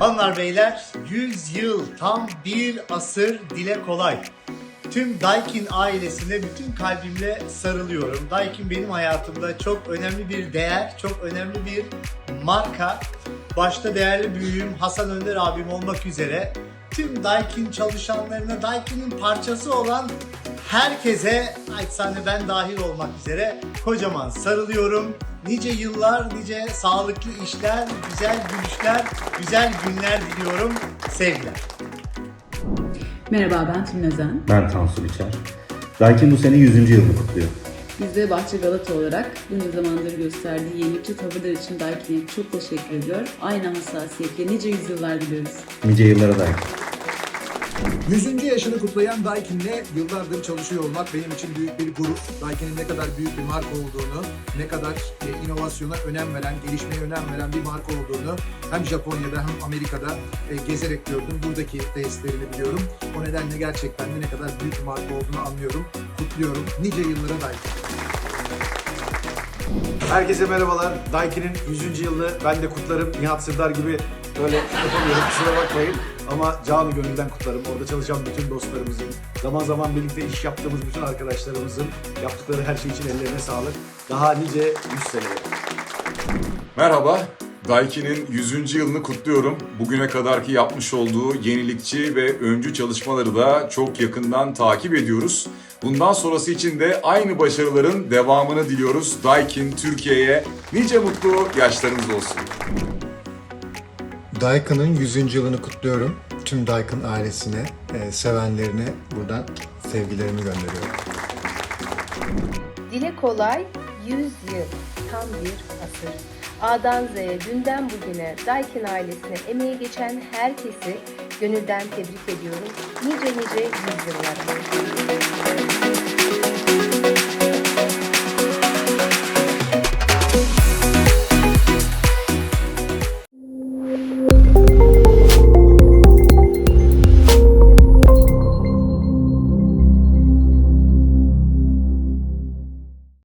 Hanımlar beyler 100 yıl tam bir asır dile kolay. Tüm Daikin ailesine bütün kalbimle sarılıyorum. Daikin benim hayatımda çok önemli bir değer, çok önemli bir marka. Başta değerli büyüğüm Hasan Önder abim olmak üzere tüm Daikin çalışanlarına, Daikin'in parçası olan herkese, naçizane ben dahil olmak üzere kocaman sarılıyorum. Nice yıllar, nice sağlıklı işler, güzel gülüşler, güzel günler diliyorum. Sevgiler. Merhaba ben Tülin Özen. Ben Tansu Biçer. Daikin bu sene 100. yılını kutluyor. Biz de Bahçe Galata olarak bunca zamandır gösterdiği yenilikçi tavırlar için Daikin'e çok teşekkür ediyor. Aynı hassasiyetle nice yüzyıllar diliyoruz. Nice yıllara Daikin. 100. yaşını kutlayan Daikin'le yıllardır çalışıyor olmak benim için büyük bir gurur. Daikin'in ne kadar büyük bir marka olduğunu, ne kadar e, inovasyona önem veren, gelişmeye önem veren bir marka olduğunu hem Japonya'da hem Amerika'da e, gezerek gördüm. Buradaki tesislerini biliyorum. O nedenle gerçekten de ne kadar büyük bir marka olduğunu anlıyorum. Kutluyorum. Nice yıllara Daikin. Herkese merhabalar. Daiki'nin 100. yılını ben de kutlarım. Nihat Sırdar gibi böyle yapamıyorum kusura bakmayın. Ama canı gönülden kutlarım. Orada çalışan bütün dostlarımızın, zaman zaman birlikte iş yaptığımız bütün arkadaşlarımızın yaptıkları her şey için ellerine sağlık. Daha nice 100 seneye. Merhaba, Daiki'nin 100. yılını kutluyorum. Bugüne kadarki yapmış olduğu yenilikçi ve öncü çalışmaları da çok yakından takip ediyoruz. Bundan sonrası için de aynı başarıların devamını diliyoruz. Daikin Türkiye'ye nice mutlu yaşlarınız olsun. Daikin'ın 100. yılını kutluyorum. Tüm Daikin ailesine, e, sevenlerine buradan sevgilerimi gönderiyorum. Dile kolay 100 yıl, tam bir asır. A'dan Z'ye, dünden bugüne Daikin ailesine emeği geçen herkesi gönülden tebrik ediyorum. Nice nice yüzyıllar.